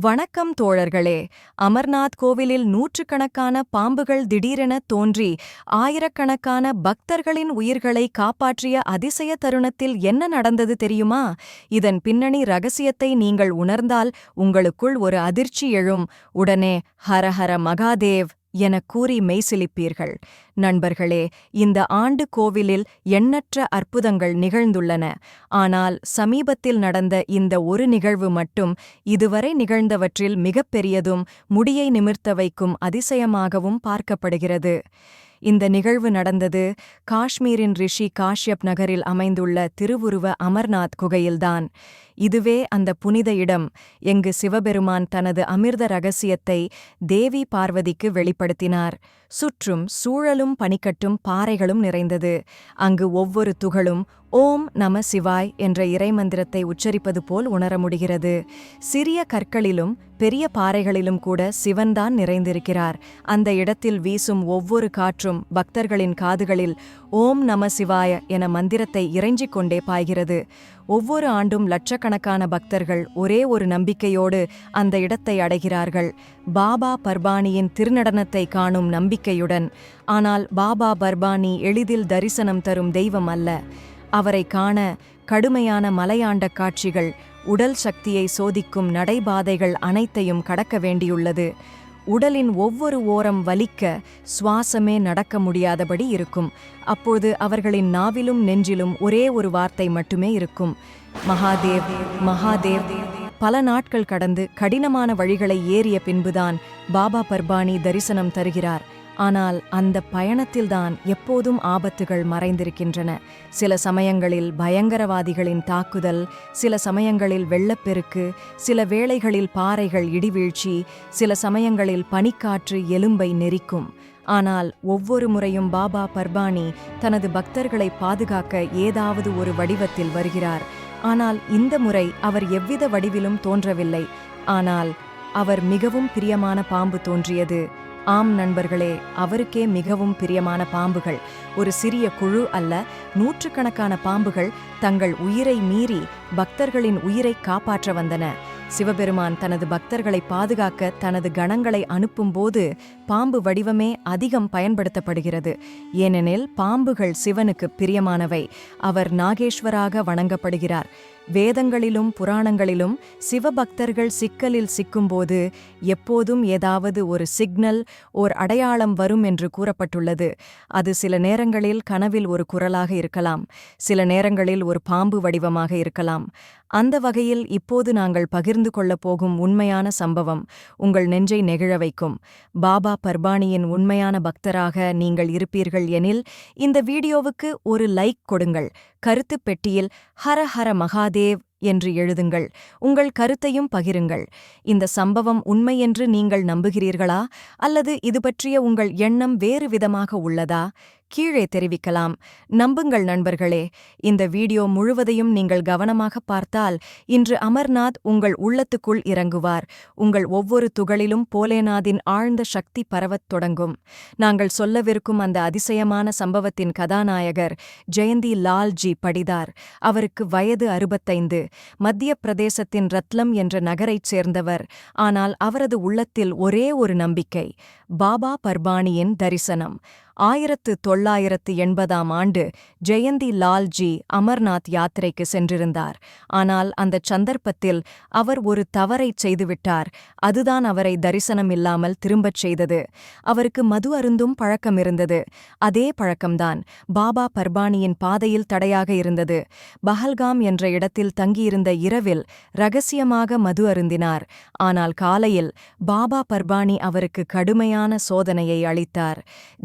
வணக்கம் தோழர்களே. அமர்நாத் கோவிலில் நூற்றுக்கணக்கான பாம்புகள் திடீரென தோன்றி ஆயிரக்கணக்கான பக்தர்களின் உயிர்களை காப்பாற்றிய அதிசய தருணத்தில் என்ன நடந்தது தெரியுமா? இதன் பின்னணி ரகசியத்தை நீங்கள் உணர்ந்தால் உங்களுக்குள் ஒரு அதிர்ச்சி எழும். உடனே ஹரஹர மகாதேவ் எனக் கூறி மெய்சிலிப்பீர்கள். நண்பர்களே இந்த ஆண்டு கோவிலில் எண்ணற்ற அற்புதங்கள் நிகழ்ந்துள்ளன. ஆனால் சமீபத்தில் நடந்த இந்த ஒரு நிகழ்வு மட்டும் இதுவரை நிகழ்ந்தவற்றில் மிகப்பெரியதும் முடியை நிமிர்த்த வைக்கும் அதிசயமாகவும் பார்க்கப்படுகிறது. இந்த நிகழ்வு நடந்தது காஷ்மீரின் ரிஷி காஷ்யப் நகரில் அமைந்துள்ள திருவுருவ அமர்நாத் குகையில்தான். இதுவே அந்த புனித இடம். எங்கு சிவபெருமான் தனது அமிர்த ரகசியத்தை தேவி பார்வதிக்கு வெளிப்படுத்தினார். சுற்றும் சூழலும் பனிக்கட்டும் பாறைகளும் நிறைந்தது. அங்கு ஒவ்வொரு துகளும் ஓம் நம சிவாய் என்ற இறைமந்திரத்தை உச்சரிப்பது போல் உணர முடிகிறது. சிறிய கற்களிலும் பெரிய பாறைகளிலும் கூட சிவன்தான் நிறைந்திருக்கிறார். அந்த இடத்தில் வீசும் ஒவ்வொரு காற்றும் பக்தர்களின் காதுகளில் ஓம் நம சிவாய என மந்திரத்தை இறைஞ்சிக் கொண்டே பாய்கிறது. ஒவ்வொரு ஆண்டும் லட்சக்கணக்கான பக்தர்கள் ஒரே ஒரு நம்பிக்கையோடு அந்த இடத்தை அடைகிறார்கள். பாபா பர்பானியின் திருநடனத்தை காணும் நம்பிக்கையுடன் ஆனால் பாபா பர்பானி எளிதில் தரிசனம் தரும் தெய்வம் அல்ல. அவரை காண கடுமையான மலையாண்ட காட்சிகள் உடல் சக்தியை சோதிக்கும் நடைபாதைகள் அனைத்தையும் கடக்க வேண்டியுள்ளது. உடலின் ஒவ்வொரு ஓரம் வலிக்க சுவாசமே நடக்க முடியாதபடி இருக்கும். அப்போது அவர்களின் நாவிலும் நெஞ்சிலும் ஒரே ஒரு வார்த்தை மட்டுமே இருக்கும். மகாதேவ் மகாதேவ். பல நாட்கள் கடந்து கடினமான வழிகளை ஏறிய பின்புதான் பாபா பர்பானி தரிசனம் தருகிறார். ஆனால் அந்த பயணத்தில்தான் எப்போதும் ஆபத்துகள் மறைந்திருக்கின்றன. சில சமயங்களில் பயங்கரவாதிகளின் தாக்குதல் சில சமயங்களில் வெள்ளப்பெருக்கு சில வேளைகளில் பாறைகள் இடிவீழ்ச்சி சில சமயங்களில் பனிக்காற்று எலும்பை நெரிக்கும். ஆனால் ஒவ்வொரு முறையும் பாபா பர்பானி தனது பக்தர்களை பாதுகாக்க ஏதாவது ஒரு வடிவத்தில் வருகிறார். ஆனால் இந்த முறை அவர் எவ்வித வடிவிலும் தோன்றவில்லை. ஆனால் அவர் மிகவும் பிரியமான பாம்பு தோன்றியது. ஆம் நண்பர்களே அவருக்கே மிகவும் பிரியமான பாம்புகள். ஒரு சிறிய குழு அல்ல நூற்றுக்கணக்கான பாம்புகள் தங்கள் உயிரை மீறி பக்தர்களின் உயிரை காப்பாற்ற வந்தன. சிவபெருமான் தனது பக்தர்களை பாதுகாக்க தனது கணங்களை அனுப்பும்போது பாம்பு வடிவமே அதிகம் பயன்படுத்தப்படுகிறது. ஏனெனில் பாம்புகள் சிவனுக்கு பிரியமானவை. அவர் நாகேஸ்வராக வணங்கப்படுகிறார். வேதங்களிலும் புராணங்களிலும் சிவபக்தர்கள் சிக்கலில் சிக்கும்போது எப்போதும் ஏதாவது ஒரு சிக்னல் ஓர் அடையாளம் வரும் என்று கூறப்பட்டுள்ளது. அது சில நேரங்களில் கனவில் ஒரு குரலாக இருக்கலாம் சில நேரங்களில் ஒரு பாம்பு வடிவமாக இருக்கலாம். அந்த வகையில் இப்போது நாங்கள் பகிர்ந்து கொள்ளப் போகும் உண்மையான சம்பவம் உங்கள் நெஞ்சை நெகிழ வைக்கும். பாபா பர்பானியின் உண்மையான பக்தராக நீங்கள் இருப்பீர்கள் எனில் இந்த வீடியோவுக்கு ஒரு லைக் கொடுங்கள். கருத்துப் பெட்டியில் ஹர ஹர மகாதேவ் என்று எழுதுங்கள். உங்கள் கருத்தையும் பகிருங்கள். இந்த சம்பவம் உண்மை என்று நீங்கள் நம்புகிறீர்களா? அல்லது இது பற்றிய உங்கள் எண்ணம் வேறு விதமாக உள்ளதா? கீழே தெரிவிக்கலாம். நம்புங்கள் நண்பர்களே இந்த வீடியோ முழுவதையும் நீங்கள் கவனமாக பார்த்தால் இன்று அமர்நாத் உங்கள் உள்ளத்துக்குள் இறங்குவார். உங்கள் ஒவ்வொரு துகளிலும் போலேநாதின் ஆழ்ந்த சக்தி பரவத் தொடங்கும். நாங்கள் சொல்லவிருக்கும் அந்த அதிசயமான சம்பவத்தின் கதாநாயகர் ஜெயந்தி லால்ஜி படிதார். அவருக்கு வயது அறுபத்தைந்து. மத்திய பிரதேசத்தின் ரத்லம் என்ற நகரைச் சேர்ந்தவர். ஆனால் அவரது உள்ளத்தில் ஒரே ஒரு நம்பிக்கை பாபா பர்பானியின் தரிசனம். ஆயிரத்து தொள்ளாயிரத்து எண்பதாம் ஆண்டு ஜெயந்தி லால்ஜி அமர்நாத் யாத்திரைக்கு சென்றிருந்தார். ஆனால் அந்த சந்தர்ப்பத்தில் அவர் ஒரு தவறைச் செய்துவிட்டார். அதுதான் அவரை தரிசனம் இல்லாமல் திரும்பச் செய்தது. அவருக்கு மது அருந்தும் பழக்கம் இருந்தது. அதே பழக்கம்தான் பாபா பர்பானியின் பாதையில் தடையாக இருந்தது. பஹல்காம் என்ற இடத்தில் தங்கியிருந்த இரவில் ரகசியமாக மது அருந்தினார். ஆனால் காலையில் பாபா பர்பானி அவருக்கு கடுமையான சோதனையை அளித்தார்.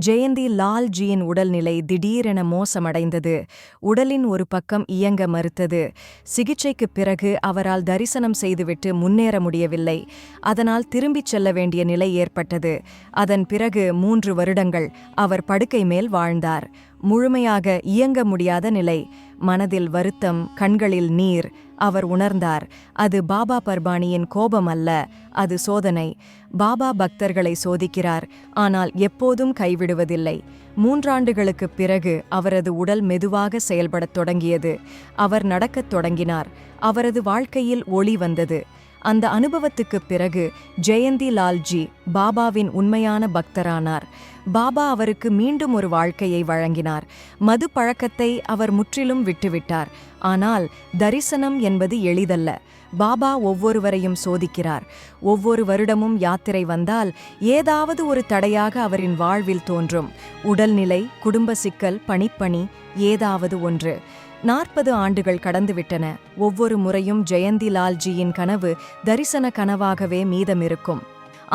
ஜெயந்தி லால்ஜியின் உடல்நிலை திடீரென மோசமடைந்தது. உடலின் ஒரு பக்கம் இயங்க மறுத்தது. சிகிச்சைக்கு பிறகு அவரால் தரிசனம் செய்துவிட்டு முன்னேற முடியவில்லை. அதனால் திரும்பிச் செல்ல வேண்டிய நிலை ஏற்பட்டது. அதன் பிறகு மூன்று வருடங்கள் அவர் படுக்கை மேல் வாழ்ந்தார். முழுமையாக இயங்க முடியாத நிலை. மனதில் வருத்தம் கண்களில் நீர் அவர் உணர்ந்தார் அது பாபா பர்பானியின் கோபம் அல்ல அது சோதனை. பாபா பக்தர்களை சோதிக்கிறார் ஆனால் எப்போதும் கைவிடுவதில்லை. மூன்றாண்டுகளுக்குப் பிறகு அவரது உடல் மெதுவாக செயல்படத் தொடங்கியது. அவர் நடக்கத் தொடங்கினார் அவரது வாழ்க்கையில் ஒளி வந்தது. அந்த அனுபவத்துக்குப் பிறகு ஜெயந்தி லால்ஜி பாபாவின் உண்மையான பக்தரானார். பாபா அவருக்கு மீண்டும் ஒரு வாழ்க்கையை வழங்கினார். மது பழக்கத்தை அவர் முற்றிலும் விட்டுவிட்டார். ஆனால் தரிசனம் என்பது எளிதல்ல. பாபா ஒவ்வொருவரையும் சோதிக்கிறார். ஒவ்வொரு வருடமும் யாத்திரை வந்தால் ஏதாவது ஒரு தடையாக அவரின் வாழ்வில் தோன்றும். உடல்நிலை குடும்ப சிக்கல் பணிப்பணி ஏதாவது ஒன்று. நாற்பது ஆண்டுகள் கடந்துவிட்டன. ஒவ்வொரு முறையும் ஜெயந்தி லால்ஜியின் கனவு தரிசன கனவாகவே மீதமிருக்கும்.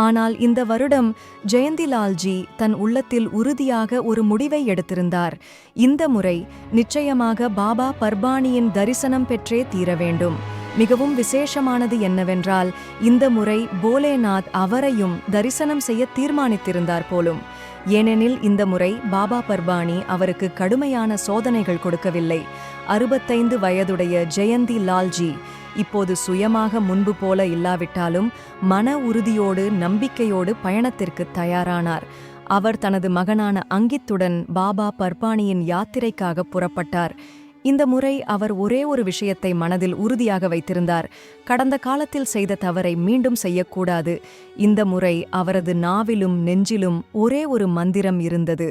ஆனால் இந்த வருடம் ஜெயந்திலால்ஜி தன் உள்ளத்தில் உறுதியாக ஒரு முடிவை எடுத்திருந்தார். இந்த முறை நிச்சயமாக பாபா பர்பானியின் தரிசனம் பெற்றே தீர வேண்டும். மிகவும் விசேஷமானது என்னவென்றால் இந்த முறை போலேநாத் அவரையும் தரிசனம் செய்ய தீர்மானித்திருந்தார் போலும். ஏனெனில் இந்த முறை பாபா பர்பானி அவருக்கு கடுமையான சோதனைகள் கொடுக்கவில்லை. அறுபத்தைந்து வயதுடைய ஜெயந்தி லால்ஜி இப்போது சுயமாக முன்பு போல இல்லாவிட்டாலும் மன உறுதியோடு நம்பிக்கையோடு பயணத்திற்கு தயாரானார். அவர் தனது மகனான அங்கித்துடன் பாபா பர்பானியின் யாத்திரைக்காக புறப்பட்டார். இந்த முறை அவர் ஒரே ஒரு விஷயத்தை மனதில் உறுதியாக வைத்திருந்தார். கடந்த காலத்தில் செய்த தவறை மீண்டும் செய்யக்கூடாது. இந்த முறை அவரது நாவிலும் நெஞ்சிலும் ஒரே ஒரு மந்திரம் இருந்தது.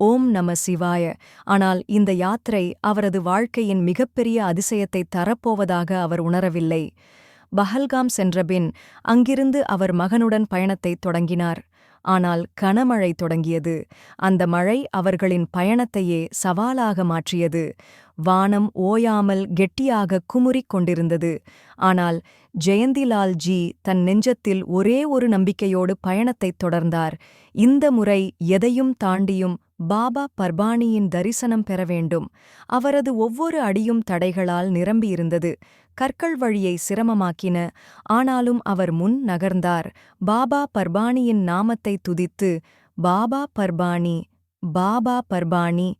ஓம் நம சிவாய. ஆனால் இந்த யாத்திரை அவரது வாழ்க்கையின் மிகப்பெரிய அதிசயத்தை தரப்போவதாக அவர் உணரவில்லை. பஹல்காம் சென்றபின் அங்கிருந்து அவர் மகனுடன் பயணத்தை தொடங்கினார். ஆனால் கனமழை தொடங்கியது. அந்த மழை அவர்களின் பயணத்தையே சவாலாக மாற்றியது. வானம் ஓயாமல் கெட்டியாக குமுறிக் கொண்டிருந்தது. ஆனால் ஜெயந்திலால் ஜி தன் நெஞ்சத்தில் ஒரே ஒரு நம்பிக்கையோடு பயணத்தைத் தொடர்ந்தார். இந்த முறை எதையும் தாண்டியும் பாபா பர்பானியின் தரிசனம் பெற வேண்டும். அவரது ஒவ்வொரு அடியும் தடைகளால் நிரம்பியிருந்தது. கற்கள் வழியை சிரமமாக்கின. ஆனாலும் அவர் முன் நகர்ந்தார். பாபா பர்பானியின் நாமத்தை துதித்து பாபா பர்பானி பாபா பர்பானி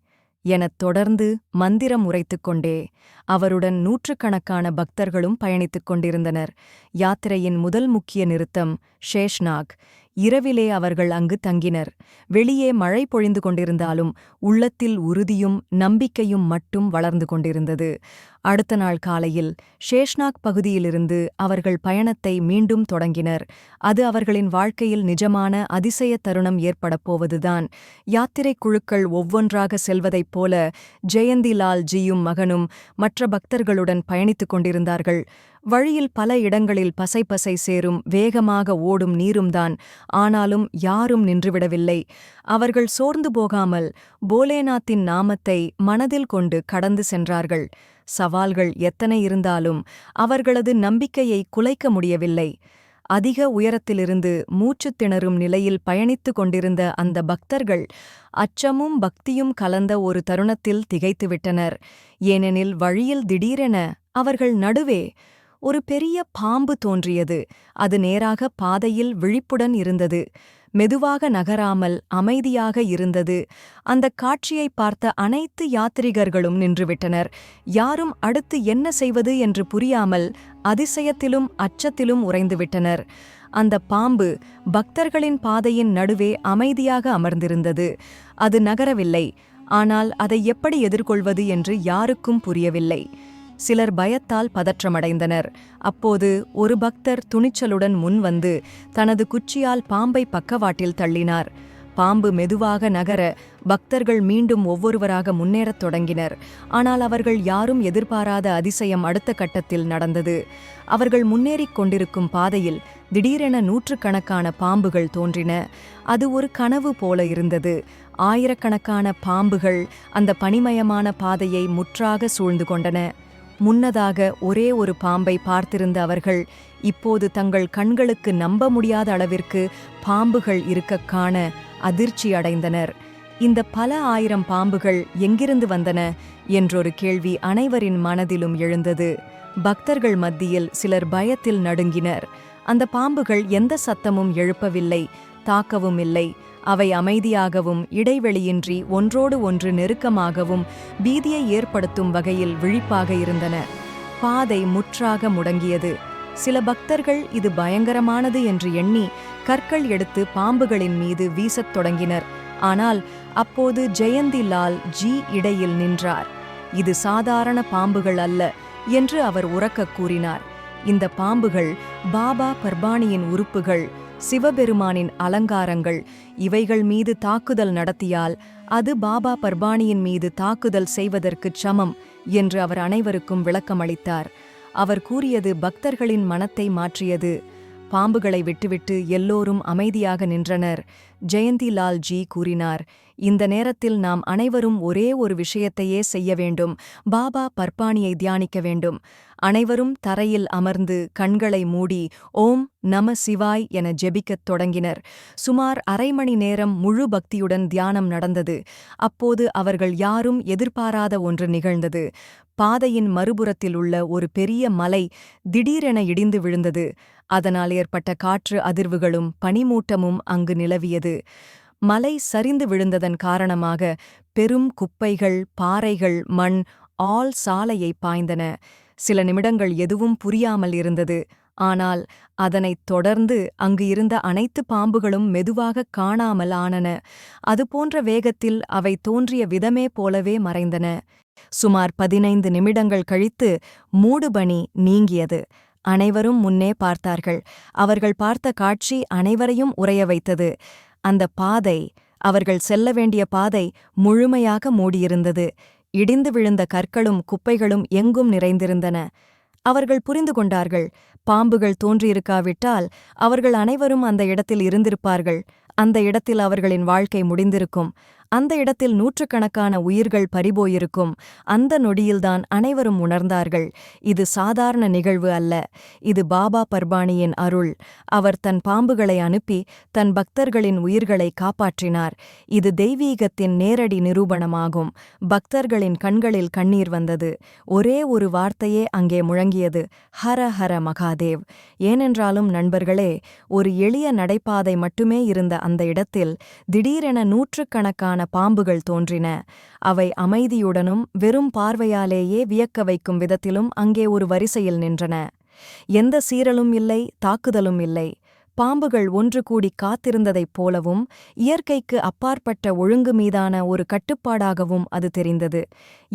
எனத் தொடர்ந்து மந்திரம் உரைத்துக் கொண்டே. அவருடன் நூற்றுக்கணக்கான பக்தர்களும் பயணித்துக் கொண்டிருந்தனர். யாத்திரையின் முதல் முக்கிய நிறுத்தம் ஷேஷ்நாக் இரவிலே அவர்கள் அங்கு தங்கினர். வெளியே மழை பொழிந்து கொண்டிருந்தாலும் உள்ளத்தில் உறுதியும் நம்பிக்கையும் மட்டும் வளர்ந்து கொண்டிருந்தது. அடுத்த நாள் காலையில் ஷேஷ்நாக் பகுதியிலிருந்து அவர்கள் பயணத்தை மீண்டும் தொடங்கினர். அது அவர்களின் வாழ்க்கையில் நிஜமான அதிசய தருணம் ஏற்படப் போவதுதான். யாத்திரை குழுக்கள் ஒவ்வொன்றாக செல்வதைப் போல ஜெயந்திலால் ஜியும் மகனும் மற்ற பக்தர்களுடன் பயணித்துக் கொண்டிருந்தார்கள். வழியில் பல இடங்களில் பசை பசை சேரும் வேகமாக ஓடும் நீரும்தான். ஆனாலும் யாரும் நின்றுவிடவில்லை. அவர்கள் சோர்ந்து போகாமல் போலேநாத்தின் நாமத்தை மனதில் கொண்டு கடந்து சென்றார்கள். சவால்கள் எத்தனை இருந்தாலும் அவர்களது நம்பிக்கையை குலைக்க முடியவில்லை. அதிக உயரத்திலிருந்து மூச்சுத் திணறும் நிலையில் பயணித்து கொண்டிருந்த அந்த பக்தர்கள் அச்சமும் பக்தியும் கலந்த ஒரு தருணத்தில் திகைத்துவிட்டனர். ஏனெனில் வழியில் திடீரென அவர்கள் நடுவே ஒரு பெரிய பாம்பு தோன்றியது. அது நேராக பாதையில் விழிப்புடன் இருந்தது. மெதுவாக நகராமல் அமைதியாக இருந்தது. அந்தக் காட்சியை பார்த்த அனைத்து யாத்ரிகர்களும் நின்றுவிட்டனர். யாரும் அடுத்து என்ன செய்வது என்று புரியாமல் அதிசயத்திலும் அச்சத்திலும் உறைந்துவிட்டனர். அந்த பாம்பு பக்தர்களின் பாதையின் நடுவே அமைதியாக அமர்ந்திருந்தது. அது நகரவில்லை. ஆனால் அதை எப்படி எதிர்கொள்வது என்று யாருக்கும் புரியவில்லை. சிலர் பயத்தால் பதற்றமடைந்தனர். அப்போது ஒரு பக்தர் துணிச்சலுடன் முன்வந்து தனது குச்சியால் பாம்பை பக்கவாட்டில் தள்ளினார். பாம்பு மெதுவாக நகர பக்தர்கள் மீண்டும் ஒவ்வொருவராக முன்னேறத் தொடங்கினர். ஆனால் அவர்கள் யாரும் எதிர்பாராத அதிசயம் அடுத்த கட்டத்தில் நடந்தது. அவர்கள் முன்னேறிக் கொண்டிருக்கும் பாதையில் திடீரென நூற்றுக்கணக்கான பாம்புகள் தோன்றின. அது ஒரு கனவு போல இருந்தது. ஆயிரக்கணக்கான பாம்புகள் அந்த பனிமயமான பாதையை முற்றாக சூழ்ந்து கொண்டன. முன்னதாக ஒரே ஒரு பாம்பை பார்த்திருந்த அவர்கள் இப்போது தங்கள் கண்களுக்கு நம்ப முடியாத அளவிற்கு பாம்புகள் இருக்க காண அதிர்ச்சி அடைந்தனர். இந்த பல ஆயிரம் பாம்புகள் எங்கிருந்து வந்தன? என்றொரு கேள்வி அனைவரின் மனதிலும் எழுந்தது. பக்தர்கள் மத்தியில் சிலர் பயத்தில் நடுங்கினர். அந்த பாம்புகள் எந்த சத்தமும் எழுப்பவில்லை தாக்கவும் இல்லை. அவை அமைதியாகவும் இடைவெளியின்றி ஒன்றோடு ஒன்று நெருக்கமாகவும் பீதியை ஏற்படுத்தும் வகையில் விழிப்பாக இருந்தன. பாதை முற்றாக முடங்கியது. சில பக்தர்கள் இது பயங்கரமானது என்று எண்ணி கற்கள் எடுத்து பாம்புகளின் மீது வீசத் தொடங்கினர். ஆனால் அப்போது ஜெயந்தி லால் ஜி இடையில் நின்றார். இது சாதாரண பாம்புகள் அல்ல என்று அவர் உறக்கக் கூறினார். இந்த பாம்புகள் பாபா பர்பானியின் உறுப்புகள். சிவபெருமானின் அலங்காரங்கள் இவைகள் மீது தாக்குதல் நடத்தியால் அது பாபா பர்பானியின் மீது தாக்குதல் செய்வதற்குச் சமம் என்று அவர் அனைவருக்கும் விளக்கமளித்தார். அவர் கூறியது பக்தர்களின் மனத்தை மாற்றியது. பாம்புகளை விட்டுவிட்டு எல்லோரும் அமைதியாக நின்றனர். ஜெயந்திலால் ஜி கூறினார் இந்த நேரத்தில் நாம் அனைவரும் ஒரே ஒரு விஷயத்தையே செய்ய வேண்டும் பாபா பர்பானியை தியானிக்க வேண்டும். அனைவரும் தரையில் அமர்ந்து கண்களை மூடி ஓம் நம சிவாய் என ஜெபிக்கத் தொடங்கினர். சுமார் அரை மணி நேரம் முழு பக்தியுடன் தியானம் நடந்தது. அப்போது அவர்கள் யாரும் எதிர்பாராத ஒன்று நிகழ்ந்தது. பாதையின் மறுபுறத்தில் உள்ள ஒரு பெரிய மலை திடீரென இடிந்து விழுந்தது. அதனால் ஏற்பட்ட காற்று அதிர்வுகளும் பனிமூட்டமும் அங்கு நிலவியது. மலை சரிந்து விழுந்ததன் காரணமாக பெரும் குப்பைகள் பாறைகள் மண் ஆல் சாலையை பாய்ந்தன. சில நிமிடங்கள் எதுவும் புரியாமல் இருந்தது. ஆனால் அதனைத் தொடர்ந்து அங்கு இருந்த அனைத்து பாம்புகளும் மெதுவாக காணாமல் ஆனன. அதுபோன்ற வேகத்தில் அவை தோன்றிய விதமே போலவே மறைந்தன. சுமார் பதினைந்து நிமிடங்கள் கழித்து மூடுபனி நீங்கியது. அனைவரும் முன்னே பார்த்தார்கள். அவர்கள் பார்த்த காட்சி அனைவரையும் உறைய வைத்தது. அந்த பாதை அவர்கள் செல்ல வேண்டிய பாதை முழுமையாக மூடியிருந்தது. இடிந்து விழுந்த கற்களும் குப்பைகளும் எங்கும் நிறைந்திருந்தன. அவர்கள் புரிந்து கொண்டார்கள். பாம்புகள் தோன்றியிருக்காவிட்டால் அவர்கள் அனைவரும் அந்த இடத்தில் இருந்திருப்பார்கள். அந்த இடத்தில் அவர்களின் வாழ்க்கை முடிந்திருக்கும். அந்த இடத்தில் நூற்றுக்கணக்கான உயிர்கள் பறிபோயிருக்கும். அந்த நொடியில்தான் அனைவரும் உணர்ந்தார்கள். இது சாதாரண நிகழ்வு அல்ல. இது பாபா பர்பானியின் அருள். அவர் தன் பாம்புகளை அனுப்பி தன் பக்தர்களின் உயிர்களை காப்பாற்றினார். இது தெய்வீகத்தின் நேரடி நிரூபணமாகும். பக்தர்களின் கண்களில் கண்ணீர் வந்தது. ஒரே ஒரு வார்த்தையே அங்கே முழங்கியது. ஹர ஹர மகாதேவ். ஏனென்றாலும் நண்பர்களே ஒரு எளிய நடைபாதை மட்டுமே இருந்த அந்த இடத்தில் திடீரென நூற்றுக்கணக்கான பாம்புகள் தோன்றின. அவை அமைதியுடனும் வெறும் பார்வையாலேயே வியக்க வைக்கும் விதத்திலும் அங்கே ஒரு வரிசையில் நின்றன. எந்த சீரலும் இல்லை தாக்குதலும் இல்லை. பாம்புகள் ஒன்று கூடி காத்திருந்ததைப் போலவும் இயற்கைக்கு அப்பாற்பட்ட ஒழுங்கு மீதான ஒரு கட்டுப்பாடாகவும் அது தெரிந்தது.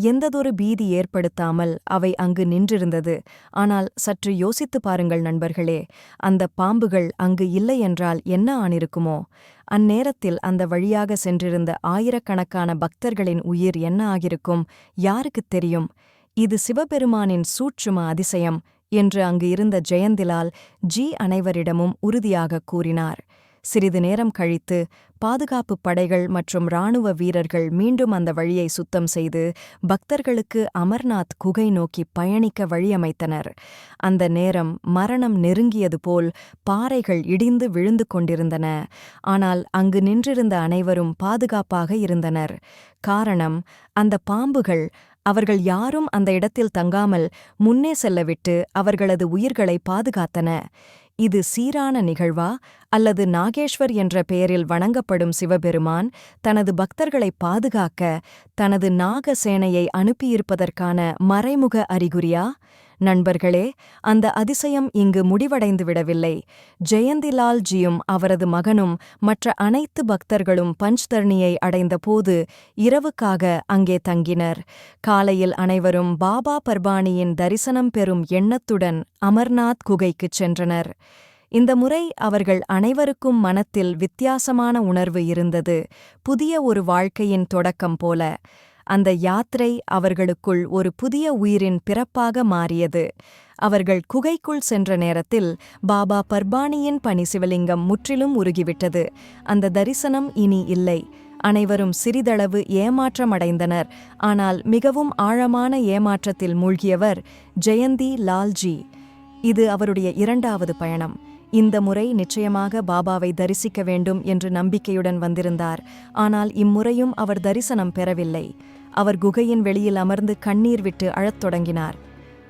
எந்ததொரு பீதி ஏற்படுத்தாமல் அவை அங்கு நின்றிருந்தது. ஆனால் சற்று யோசித்து பாருங்கள் நண்பர்களே அந்த பாம்புகள் அங்கு இல்லை என்றால் என்ன ஆனிருக்குமோ அந்நேரத்தில் அந்த வழியாக சென்றிருந்த ஆயிரக்கணக்கான பக்தர்களின் உயிர் என்ன ஆகிருக்கும் யாருக்குத் தெரியும்? இது சிவபெருமானின் சூட்சும அதிசயம். என்று அங்கு இருந்த ஜெயந்திலால் ஜி அனைவரிடமும் உறுதியாகக் கூறினார். சிறிது நேரம் கழித்து பாதுகாப்புப் படைகள் மற்றும் இராணுவ வீரர்கள் மீண்டும் அந்த வழியை சுத்தம் செய்து பக்தர்களுக்கு அமர்நாத் குகை நோக்கி பயணிக்க வழியமைத்தனர். அந்த நேரம் மரணம் நெருங்கியது போல் பாறைகள் இடிந்து விழுந்து கொண்டிருந்தன. ஆனால் அங்கு நின்றிருந்த அனைவரும் பாதுகாப்பாக இருந்தனர். காரணம் அந்த பாம்புகள் அவர்கள் யாரும் அந்த இடத்தில் தங்காமல் முன்னே செல்லவிட்டு அவர்களது உயிர்களை பாதுகாத்தன. இது சீரான நிகழ்வா? அல்லது நாகேஸ்வர் என்ற பெயரில் வணங்கப்படும் சிவபெருமான் தனது பக்தர்களை பாதுகாக்க தனது நாகசேனையை அனுப்பியிருப்பதற்கான மறைமுக அறிகுறியா? நண்பர்களே அந்த அதிசயம் இங்கு முடிவடைந்து விடவில்லை ஜெயந்திலால்ஜியும் அவரது மகனும் மற்ற அனைத்து பக்தர்களும் பஞ்ச்தர்ணியை அடைந்தபோது இரவுக்காக அங்கே தங்கினர். காலையில் அனைவரும் பாபா பர்பானியின் தரிசனம் பெறும் எண்ணத்துடன் அமர்நாத் குகைக்குச் சென்றனர். இந்த முறை அவர்கள் அனைவருக்கும் மனத்தில் வித்தியாசமான உணர்வு இருந்தது. புதிய ஒரு வாழ்க்கையின் தொடக்கம் போல. அந்த யாத்திரை அவர்களுக்குள் ஒரு புதிய உயிரின் பிறப்பாக மாறியது. அவர்கள் குகைக்குள் சென்ற நேரத்தில் பாபா பர்பானியின் பணி சிவலிங்கம் முற்றிலும் உருகிவிட்டது. அந்த தரிசனம் இனி இல்லை. அனைவரும் சிறிதளவு ஏமாற்றமடைந்தனர் ஆனால் மிகவும் ஆழமான ஏமாற்றத்தில் மூழ்கியவர் ஜெயந்தி லால்ஜி. இது அவருடைய இரண்டாவது பயணம். இந்த முறை நிச்சயமாக பாபாவை தரிசிக்க வேண்டும் என்று நம்பிக்கையுடன் வந்திருந்தார். ஆனால் இம்முறையும் அவர் தரிசனம் பெறவில்லை. அவர் குகையின் வெளியில் அமர்ந்து கண்ணீர் விட்டு அழத் தொடங்கினார்.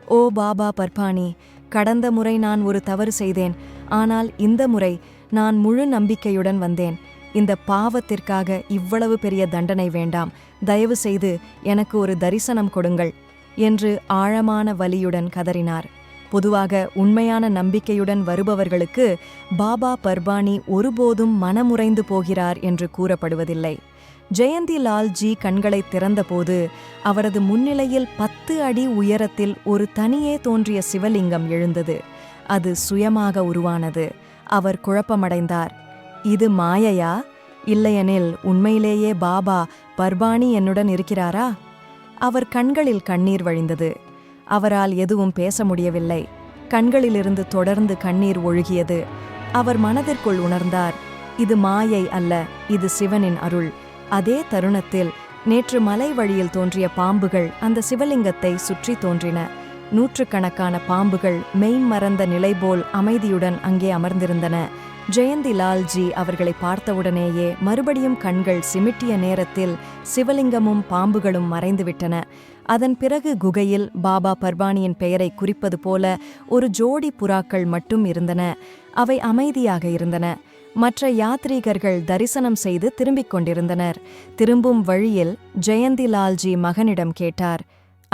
ஓ பாபா பர்பானி கடந்த முறை நான் ஒரு தவறு செய்தேன். ஆனால் இந்த முறை நான் முழு நம்பிக்கையுடன் வந்தேன். இந்த பாவத்திற்காக இவ்வளவு பெரிய தண்டனை வேண்டாம். தயவு செய்து எனக்கு ஒரு தரிசனம் கொடுங்கள் என்று ஆழமான வலியுடன் கதறினார். பொதுவாக உண்மையான நம்பிக்கையுடன் வருபவர்களுக்கு பாபா பர்பானி ஒருபோதும் மனமுறைந்து போகிறார் என்று கூறப்படுவதில்லை. ஜெயந்தி லால்ஜி கண்களை திறந்தபோது அவரது முன்னிலையில் பத்து அடி உயரத்தில் ஒரு தனியே தோன்றிய சிவலிங்கம் எழுந்தது. அது சுயமாக உருவானது. அவர் குழப்பமடைந்தார். இது மாயையா? இல்லையெனில் உண்மையிலேயே பாபா பர்பானி என்னுடன் இருக்கிறாரா? அவர் கண்களில் கண்ணீர் வழிந்தது. அவரால் எதுவும் பேச முடியவில்லை. கண்களிலிருந்து தொடர்ந்து கண்ணீர் ஒழுகியது. அவர் மனதிற்குள் உணர்ந்தார் இது மாயை அல்ல இது சிவனின் அருள். அதே தருணத்தில் நேற்று மலை வழியில் தோன்றிய பாம்புகள் அந்த சிவலிங்கத்தை சுற்றி தோன்றின. நூற்றுக்கணக்கான பாம்புகள் மெய்மறந்த நிலை போல் அமைதியுடன் அங்கே அமர்ந்திருந்தன. ஜெயந்தி லால்ஜி அவர்களை பார்த்தவுடனேயே மறுபடியும் கண்கள் சிமிட்டிய நேரத்தில் சிவலிங்கமும் பாம்புகளும் மறைந்துவிட்டன. அதன் பிறகு குகையில் பாபா பர்பானியின் பெயரை குறிப்பது போல ஒரு ஜோடி புறாக்கள் மட்டும் இருந்தன. அவை அமைதியாக இருந்தன. மற்ற யாத்ரீகர்கள் தரிசனம் செய்து திரும்பிக் கொண்டிருந்தனர். திரும்பும் வழியில் ஜெயந்தி லால்ஜி மகனிடம் கேட்டார்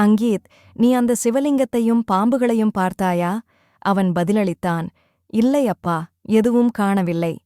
அங்கீத் நீ அந்த சிவலிங்கத்தையும் பாம்புகளையும் பார்த்தாயா? அவன் பதிலளித்தான் இல்லை அப்பா எதுவும் காணவில்லை.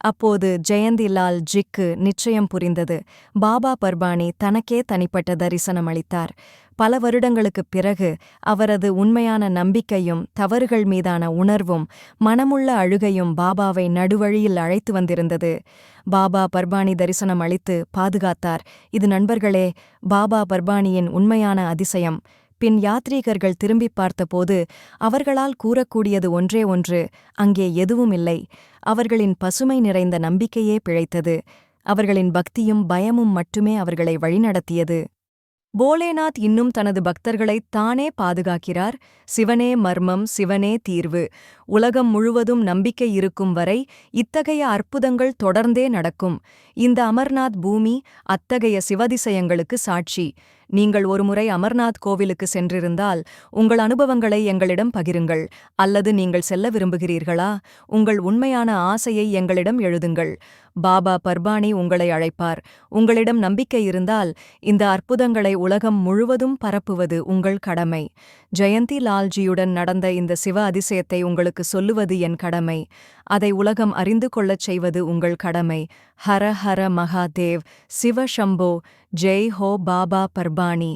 அப்போது ஜெயந்திலால் ஜிக்கு நிச்சயம் புரிந்தது. பாபா பர்பானி தனக்கே தனிப்பட்ட தரிசனம் அளித்தார். பல வருடங்களுக்குப் பிறகு அவரது உண்மையான நம்பிக்கையும் தவறுகள் மீதான உணர்வும் மனமுள்ள அழுகையும் பாபாவை நடுவழியில் அழைத்து வந்திருந்தது. பாபா பர்பானி தரிசனம் அளித்து பாதுகாத்தார். இது நண்பர்களே பாபா பர்பானியின் உண்மையான அதிசயம். பின் யாத்ரீகர்கள் திரும்பிப் பார்த்தபோது அவர்களால் கூறக்கூடியது ஒன்றே ஒன்று அங்கே எதுவும் இல்லை. அவர்களின் பசுமை நிறைந்த நம்பிக்கையே பிழைத்தது. அவர்களின் பக்தியும் பயமும் மட்டுமே அவர்களை வழிநடத்தியது. போலேநாத் இன்னும் தனது பக்தர்களை தானே பாதுகாக்கிறார். சிவனே மர்மம் சிவனே தீர்வு. உலகம் முழுவதும் நம்பிக்கை இருக்கும் வரை இத்தகைய அற்புதங்கள் தொடர்ந்தே நடக்கும். இந்த அமர்நாத் பூமி அத்தகைய சிவதிசயங்களுக்கு சாட்சி. நீங்கள் ஒருமுறை அமர்நாத் கோவிலுக்கு சென்றிருந்தால் உங்கள் அனுபவங்களை எங்களிடம் பகிருங்கள். அல்லது நீங்கள் செல்ல விரும்புகிறீர்களா? உங்கள் உண்மையான ஆசையை எங்களிடம் எழுதுங்கள். பாபா பர்பானி உங்களை அழைப்பார். உங்களிடம் நம்பிக்கை இருந்தால் இந்த அற்புதங்களை உலகம் முழுவதும் பரப்புவது உங்கள் கடமை. ஜெயந்தி லால்ஜியுடன் நடந்த இந்த சிவ அதிசயத்தை உங்களுக்கு சொல்லுவது என் கடமை. அதை உலகம் அறிந்து கொள்ளச் செய்வது உங்கள் கடமை. ஹர ஹர மகாதேவ் சிவ ஷம்போ ஜெய் ஹோ பாபா பர்பானி